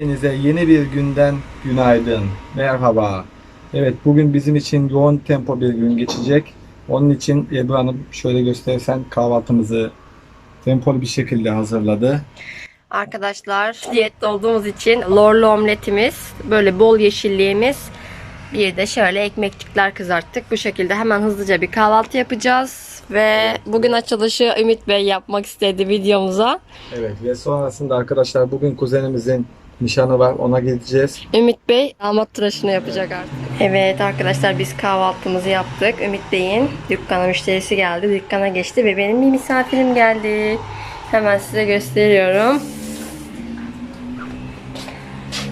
Hepinize yeni bir günden günaydın. Merhaba. Evet bugün bizim için yoğun tempo bir gün geçecek. Onun için Ebru Hanım şöyle göstersen kahvaltımızı tempolu bir şekilde hazırladı. Arkadaşlar diyette olduğumuz için lorlu omletimiz, böyle bol yeşilliğimiz, bir de şöyle ekmekçikler kızarttık. Bu şekilde hemen hızlıca bir kahvaltı yapacağız. Ve bugün açılışı Ümit Bey yapmak istedi videomuza. Evet ve sonrasında arkadaşlar bugün kuzenimizin nişanı var ona gideceğiz. Ümit Bey damat tıraşını yapacak artık. Evet arkadaşlar biz kahvaltımızı yaptık. Ümit Bey'in dükkana müşterisi geldi. Dükkana geçti ve benim bir misafirim geldi. Hemen size gösteriyorum.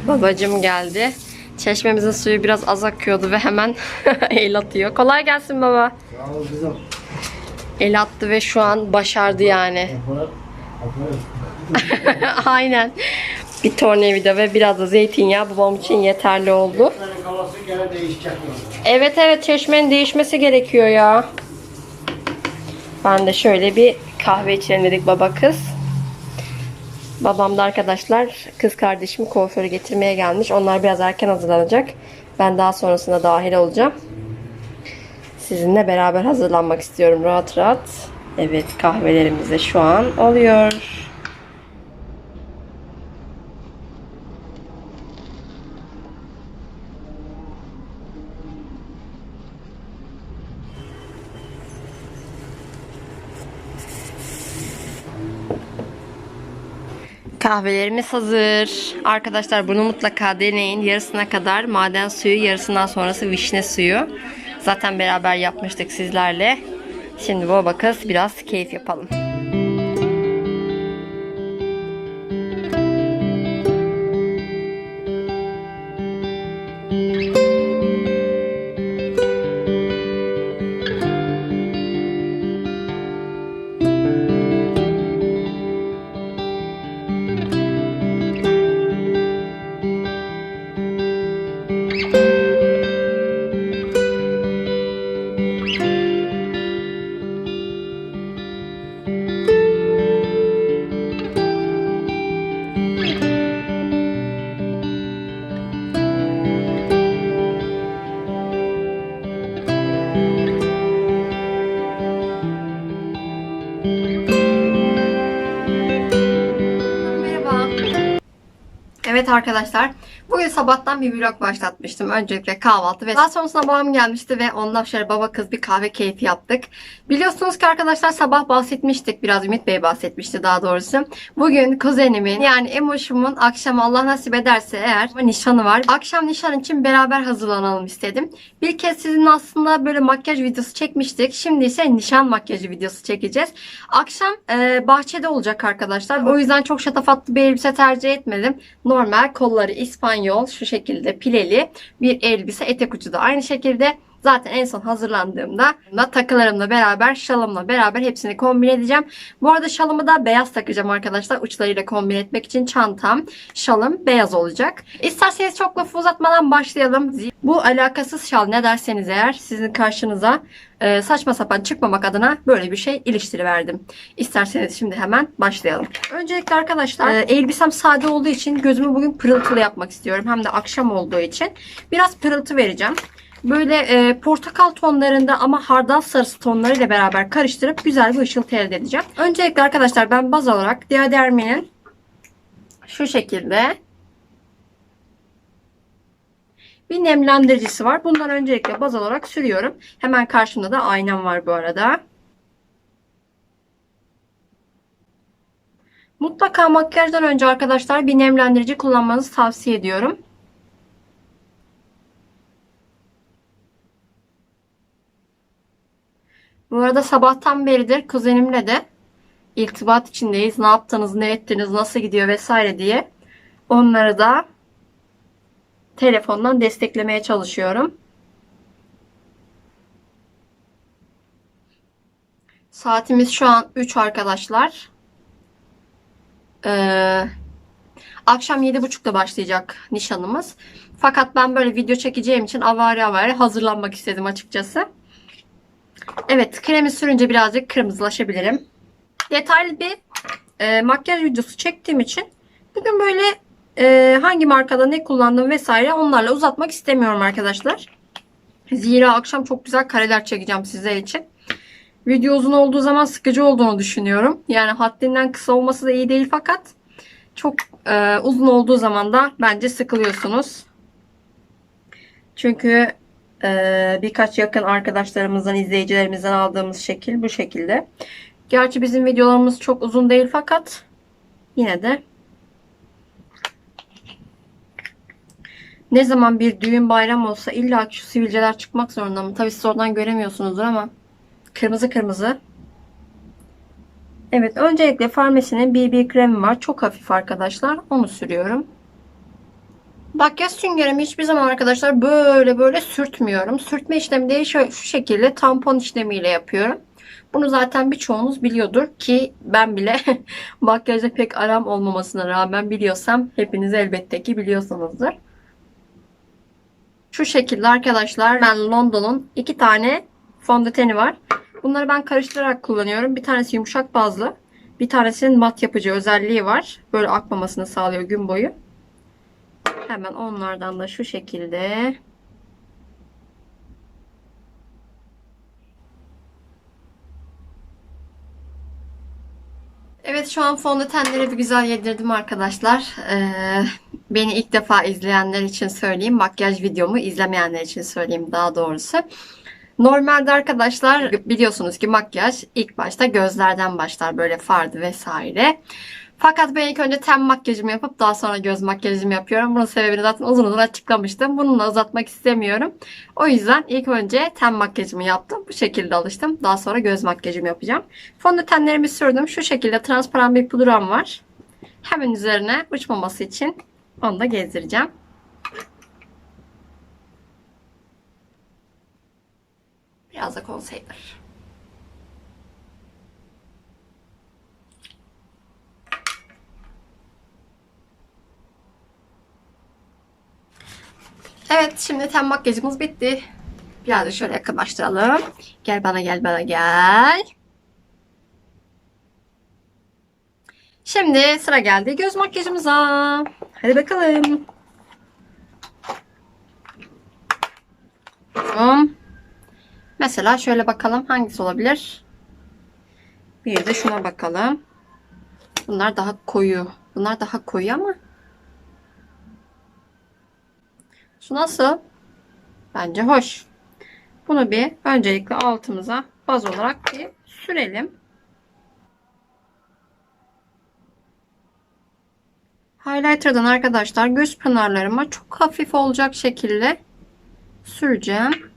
Babacım geldi. Çeşmemizin suyu biraz az akıyordu ve hemen el atıyor. Kolay gelsin baba. El attı ve şu an başardı yani. Aynen. Bir tornavida ve biraz da zeytinyağı babam için yeterli oldu. Evet evet çeşmenin değişmesi gerekiyor ya. Ben de şöyle bir kahve içelim dedik baba kız. Babam da arkadaşlar kız kardeşimi kuaföre getirmeye gelmiş. Onlar biraz erken hazırlanacak. Ben daha sonrasında dahil olacağım. Sizinle beraber hazırlanmak istiyorum rahat rahat. Evet kahvelerimiz de şu an oluyor. Kahvelerimiz hazır. Arkadaşlar bunu mutlaka deneyin. Yarısına kadar maden suyu, yarısından sonrası vişne suyu. Zaten beraber yapmıştık sizlerle. Şimdi baba kız biraz keyif yapalım. Evet arkadaşlar, bugün sabahtan bir vlog başlatmıştım. Öncelikle kahvaltı ve daha sonrasında babam gelmişti ve ondan şöyle baba kız bir kahve keyfi yaptık. Biliyorsunuz ki arkadaşlar sabah bahsetmiştik, biraz Ümit Bey bahsetmişti daha doğrusu. Bugün kuzenimin yani Emoş'umun akşam Allah nasip ederse eğer nişanı var. Akşam nişan için beraber hazırlanalım istedim. Bir kez sizinle aslında böyle makyaj videosu çekmiştik. Şimdi ise nişan makyajı videosu çekeceğiz. Akşam e, bahçede olacak arkadaşlar. O yüzden çok şatafatlı bir elbise tercih etmedim. Normal kolları İspanyol şu şekilde pileli bir elbise etek ucu da aynı şekilde. Zaten en son hazırlandığımda da takılarımla beraber, şalımla beraber hepsini kombin edeceğim. Bu arada şalımı da beyaz takacağım arkadaşlar. Uçlarıyla kombin etmek için çantam, şalım beyaz olacak. İsterseniz çok lafı uzatmadan başlayalım. Bu alakasız şal ne derseniz eğer sizin karşınıza e, saçma sapan çıkmamak adına böyle bir şey iliştiriverdim. İsterseniz şimdi hemen başlayalım. Öncelikle arkadaşlar e, elbisem sade olduğu için gözümü bugün pırıltılı yapmak istiyorum. Hem de akşam olduğu için. Biraz pırıltı vereceğim. Böyle e, portakal tonlarında ama hardal sarısı tonlarıyla beraber karıştırıp güzel bir ışıltı elde edeceğim. Öncelikle arkadaşlar ben baz olarak Diadermi'nin şu şekilde bir nemlendiricisi var. Bundan öncelikle baz olarak sürüyorum. Hemen karşımda da aynam var bu arada. Mutlaka makyajdan önce arkadaşlar bir nemlendirici kullanmanızı tavsiye ediyorum. Bu arada sabahtan beridir kuzenimle de irtibat içindeyiz. Ne yaptınız, ne ettiniz, nasıl gidiyor vesaire diye. Onları da telefondan desteklemeye çalışıyorum. Saatimiz şu an 3 arkadaşlar. Ee, akşam 7.30'da başlayacak nişanımız. Fakat ben böyle video çekeceğim için avari avari hazırlanmak istedim açıkçası. Evet kremi sürünce birazcık kırmızılaşabilirim. Detaylı bir e, makyaj videosu çektiğim için bugün böyle e, hangi markada ne kullandım vesaire onlarla uzatmak istemiyorum arkadaşlar. Zira akşam çok güzel kareler çekeceğim sizler için. Video uzun olduğu zaman sıkıcı olduğunu düşünüyorum. Yani haddinden kısa olması da iyi değil fakat çok e, uzun olduğu zaman da bence sıkılıyorsunuz. Çünkü e, birkaç yakın arkadaşlarımızdan, izleyicilerimizden aldığımız şekil bu şekilde. Gerçi bizim videolarımız çok uzun değil fakat yine de ne zaman bir düğün bayram olsa illa şu sivilceler çıkmak zorunda mı? Tabii siz oradan göremiyorsunuzdur ama kırmızı kırmızı. Evet öncelikle Farmasi'nin BB kremi var. Çok hafif arkadaşlar. Onu sürüyorum. Makyaj süngerimi hiçbir zaman arkadaşlar böyle böyle sürtmüyorum. Sürtme işlemi değil şu, şu şekilde tampon işlemiyle yapıyorum. Bunu zaten birçoğunuz biliyordur ki ben bile makyajda pek aram olmamasına rağmen biliyorsam hepiniz elbette ki biliyorsunuzdur. Şu şekilde arkadaşlar ben London'un iki tane fondöteni var. Bunları ben karıştırarak kullanıyorum. Bir tanesi yumuşak bazlı. Bir tanesinin mat yapıcı özelliği var. Böyle akmamasını sağlıyor gün boyu. Hemen onlardan da şu şekilde Evet şu an fondötenleri bir güzel yedirdim arkadaşlar. Ee, beni ilk defa izleyenler için söyleyeyim. Makyaj videomu izlemeyenler için söyleyeyim daha doğrusu. Normalde arkadaşlar biliyorsunuz ki makyaj ilk başta gözlerden başlar böyle fardı vesaire. Fakat ben ilk önce ten makyajımı yapıp daha sonra göz makyajımı yapıyorum. Bunun sebebini zaten uzun uzun açıklamıştım. Bununla uzatmak istemiyorum. O yüzden ilk önce ten makyajımı yaptım. Bu şekilde alıştım. Daha sonra göz makyajımı yapacağım. Fondötenlerimi sürdüm. Şu şekilde transparan bir pudram var. Hemen üzerine uçmaması için onu da gezdireceğim. Biraz da concealer. Evet şimdi ten makyajımız bitti. Biraz da şöyle yakınlaştıralım. Gel bana gel bana gel. Şimdi sıra geldi göz makyajımıza. Hadi bakalım. Tamam. Mesela şöyle bakalım hangisi olabilir? Bir de şuna bakalım. Bunlar daha koyu. Bunlar daha koyu ama Şu nasıl? Bence hoş. Bunu bir öncelikle altımıza baz olarak bir sürelim. Highlighter'dan arkadaşlar göz pınarlarıma çok hafif olacak şekilde süreceğim.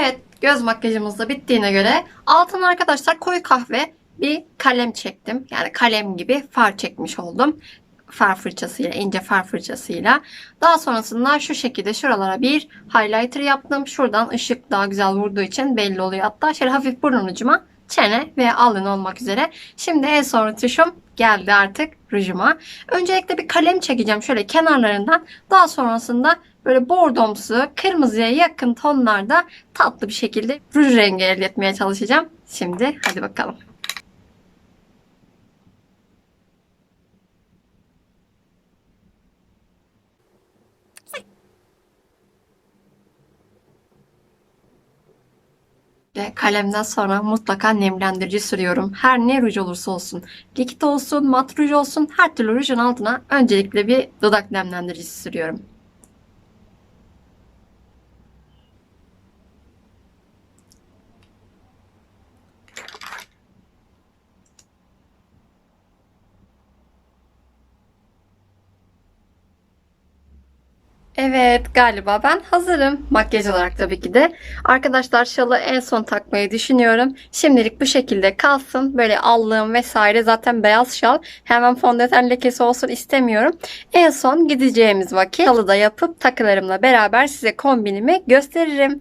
Evet, göz makyajımız da bittiğine göre altına arkadaşlar koyu kahve bir kalem çektim. Yani kalem gibi far çekmiş oldum. Far fırçasıyla, ince far fırçasıyla. Daha sonrasında şu şekilde şuralara bir highlighter yaptım. Şuradan ışık daha güzel vurduğu için belli oluyor. Hatta şöyle hafif burun ucuma çene ve alın olmak üzere. Şimdi en son tuşum geldi artık rujuma. Öncelikle bir kalem çekeceğim şöyle kenarlarından. Daha sonrasında böyle bordomsu, kırmızıya yakın tonlarda tatlı bir şekilde ruj rengi elde etmeye çalışacağım. Şimdi hadi bakalım. Ve kalemden sonra mutlaka nemlendirici sürüyorum. Her ne ruj olursa olsun. Likit olsun, mat ruj olsun her türlü rujun altına öncelikle bir dudak nemlendiricisi sürüyorum. Evet galiba ben hazırım. Makyaj olarak tabii ki de. Arkadaşlar şalı en son takmayı düşünüyorum. Şimdilik bu şekilde kalsın. Böyle allığım vesaire zaten beyaz şal. Hemen fondöten lekesi olsun istemiyorum. En son gideceğimiz vakit şalı da yapıp takılarımla beraber size kombinimi gösteririm.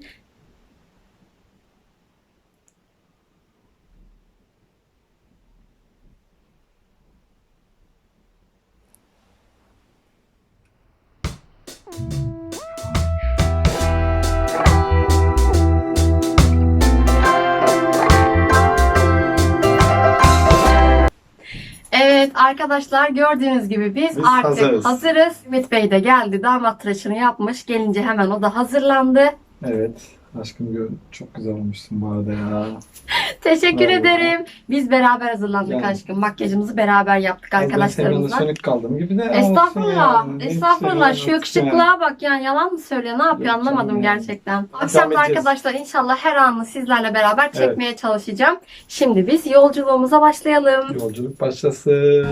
Arkadaşlar gördüğünüz gibi biz, Biz artık hazırız. hazırız. Ümit Bey de geldi damat tıraşını yapmış. Gelince hemen o da hazırlandı. Evet. Aşkım gör çok güzel olmuşsun bu arada ya. Teşekkür Vallahi. ederim. Biz beraber hazırlandık Yani. aşkım. Makyajımızı beraber yaptık ben senin arkadaşlarımızla. sönük kaldım gibi de olsun Estağfurullah. yani. Estağfurullah. Şu şey yakışıklığa bak yani yalan mı söylüyor? Ne yapıyor Yok anlamadım canım ya. gerçekten. Akşam da edeceğiz. arkadaşlar inşallah her anı sizlerle beraber çekmeye çalışacağım. Şimdi biz yolculuğumuza başlayalım. Yolculuk başlasın.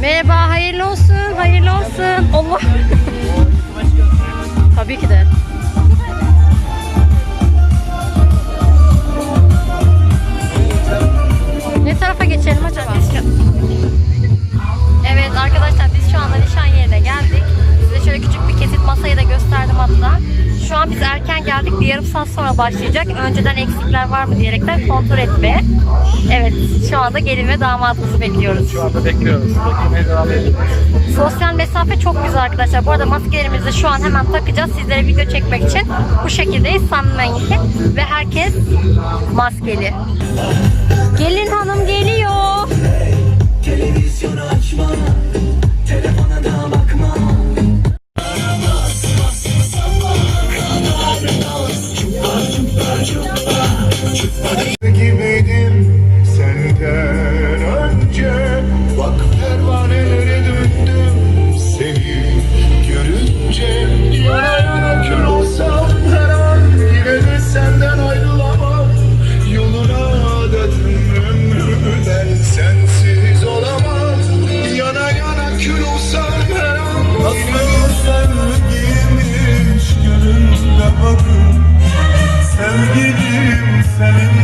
Merhaba, hayırlı olsun, hayırlı olsun. Allah. Tabii ki de. Ne tarafa geçelim acaba? Evet arkadaşlar biz şu anda nişan yerine geldik. Size şöyle küçük bir kesit masayı da gösterdim hatta. Şu an biz erken geldik. Bir yarım saat sonra başlayacak. Önceden eksikler var mı diyerekten kontrol etmeye. Evet şu anda gelin ve damatımızı bekliyoruz. Şu anda bekliyoruz. Beklemeye devam edelim. Sosyal mesafe çok güzel arkadaşlar. Bu arada maskelerimizi şu an hemen takacağız. Sizlere video çekmek için bu şekildeyiz. Sanmayın ki. Ve herkes maskeli. Gelin hanım geliyor. Televizyonu açma, Nasıl sevgiymiş gönlümde bakın Sevgilim. seninle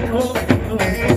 Oh.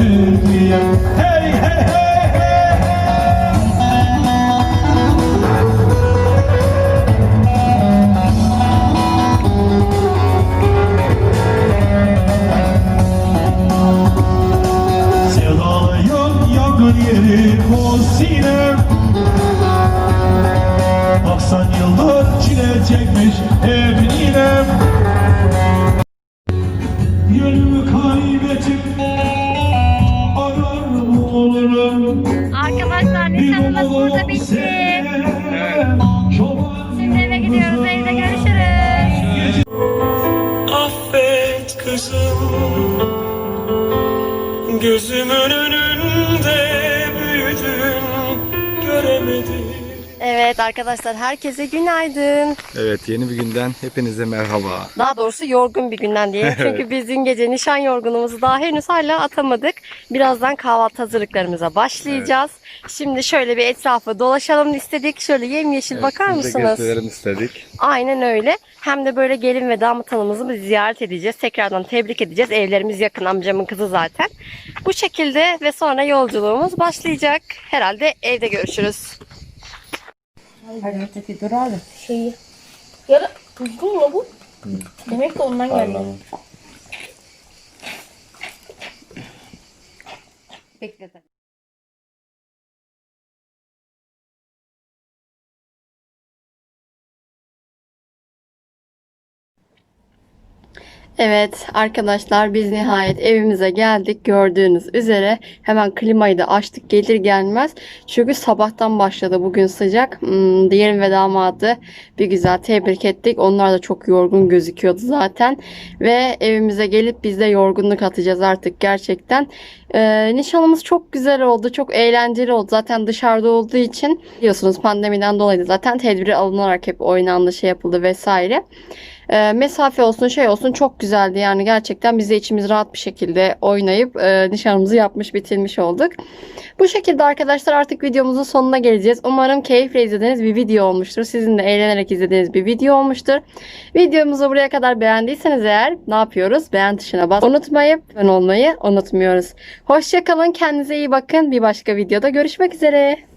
Hallelujah. Nişanımız burada bitti. Şimdi eve gidiyoruz. Evde görüşürüz. Affet kızım Gözümün önünde Evet arkadaşlar herkese günaydın. Evet yeni bir günden hepinize merhaba. Daha doğrusu yorgun bir günden diyelim. Çünkü biz dün gece nişan yorgunumuzu daha henüz hala atamadık. Birazdan kahvaltı hazırlıklarımıza başlayacağız. Şimdi şöyle bir etrafı dolaşalım istedik. Şöyle yemyeşil bakar Siz de mısınız? gösterelim istedik. Aynen öyle. Hem de böyle gelin ve damat hanımımızı bir ziyaret edeceğiz. Tekrardan tebrik edeceğiz. Evlerimiz yakın amcamın kızı zaten. Bu şekilde ve sonra yolculuğumuz başlayacak. Herhalde evde görüşürüz. Öteki dur abi. Şeyi. Ya da uygun mu bu? Demek ki ondan geldi. Bekledim. Evet arkadaşlar biz nihayet evimize geldik. Gördüğünüz üzere hemen klimayı da açtık gelir gelmez. Çünkü sabahtan başladı bugün sıcak. Hmm, diğerim ve damadı bir güzel tebrik ettik. Onlar da çok yorgun gözüküyordu zaten. Ve evimize gelip biz de yorgunluk atacağız artık gerçekten. Ee, nişanımız çok güzel oldu çok eğlenceli oldu. Zaten dışarıda olduğu için biliyorsunuz pandemiden dolayı zaten tedbiri alınarak hep oynandı şey yapıldı vesaire e, mesafe olsun şey olsun çok güzeldi yani gerçekten biz de içimiz rahat bir şekilde oynayıp e, nişanımızı yapmış bitirmiş olduk. Bu şekilde arkadaşlar artık videomuzun sonuna geleceğiz. Umarım keyifle izlediğiniz bir video olmuştur. Sizin de eğlenerek izlediğiniz bir video olmuştur. Videomuzu buraya kadar beğendiyseniz eğer ne yapıyoruz? Beğen tuşuna bas. Unutmayıp abone olmayı unutmuyoruz. Hoşçakalın kendinize iyi bakın. Bir başka videoda görüşmek üzere.